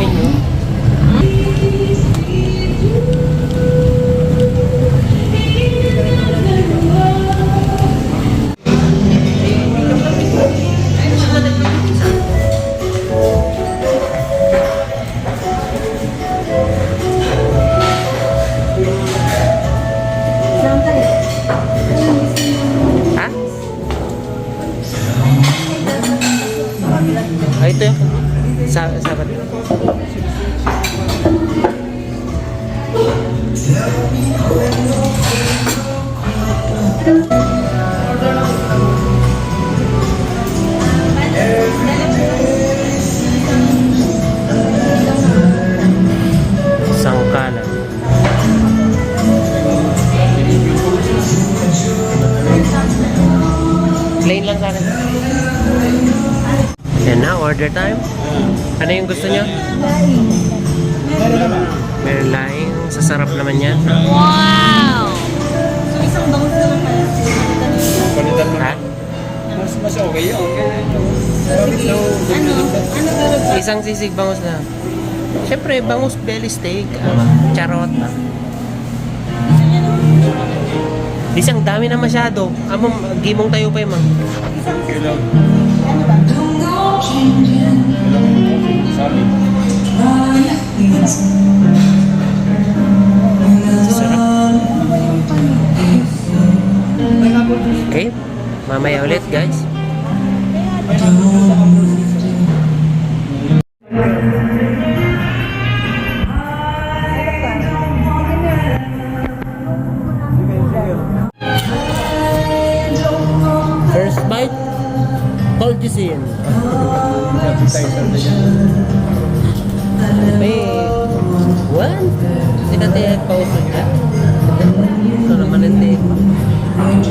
Avenue. Sangkalan. Plain lang sa akin. Yan na, order time. Ano yung gusto nyo? Meron laing. Sasarap naman yan. Wow! So, isang bangus na lang pala. Palitan mo. Ha? Mas, mas okay yun. Sige. Ano? Ano ba? Isang sisig bangus na. Siyempre, bangus belly steak. ah, charot na. Di siyang dami na masyado. Among, gimong tayo pa yung mga. Kailang, Ano ba? sabi. Okay? Mamaya ulit, guys. First bite, na yan. May one. Hindi natin nagpausod niya.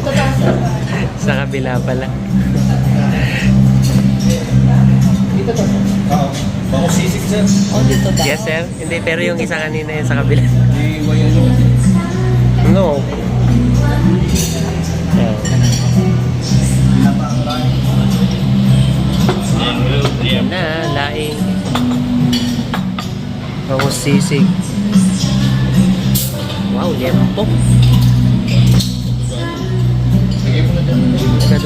wow, mali. sa kabila pala. Oo. Bako sisig sir. Oh, dito ba? Yes, sir. Hindi, pero yung isa kanina yung sa kabila. Yun. No. Oh. Yan na, laing. Bangus sisig. Wow, lempo. Lagay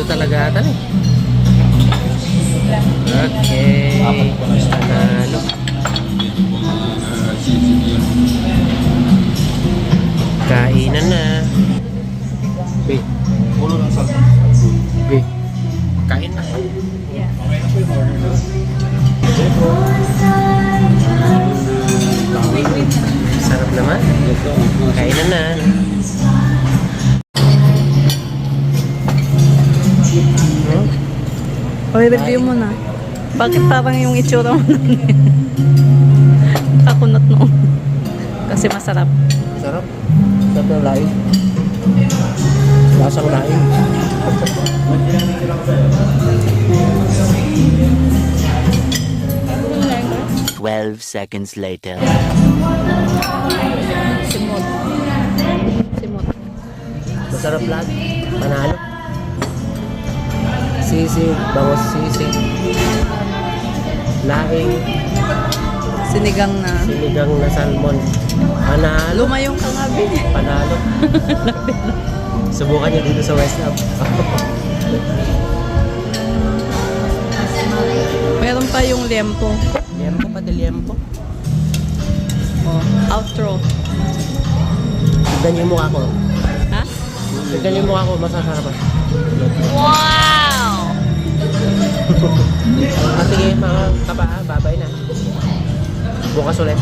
Gado talaga ata eh. Okay. Apat pa na siya. Panalo. Sisig yun. Kainan na. Be, Ulo ng salt. be. Kain na. Okay na po yung order na. Sarap naman. Kainan na. Okay, review mo na. Bakit parang yung itsura mo nun? Kakunot noon. Kasi masarap. Sarap. Sarap ng laing. Lasang laing. Twelve seconds later. Simot. Simot. Masarap lahat. Panalo. Sisig, bangos sisig. Laing, Sinigang na. sinigang na salmon. Panalo. Lumayong ka nga, Bin. Panalo. Subukan niyo dito sa West Hub. Meron pa yung liempo. liempo pati liempo. Oh, outro. Tignan niyo yung mukha ko. Ha? Tignan niyo yung mukha ko, masasarapan. Wow! Ah, sige, mga kapaa, babay na. Bukas ulit.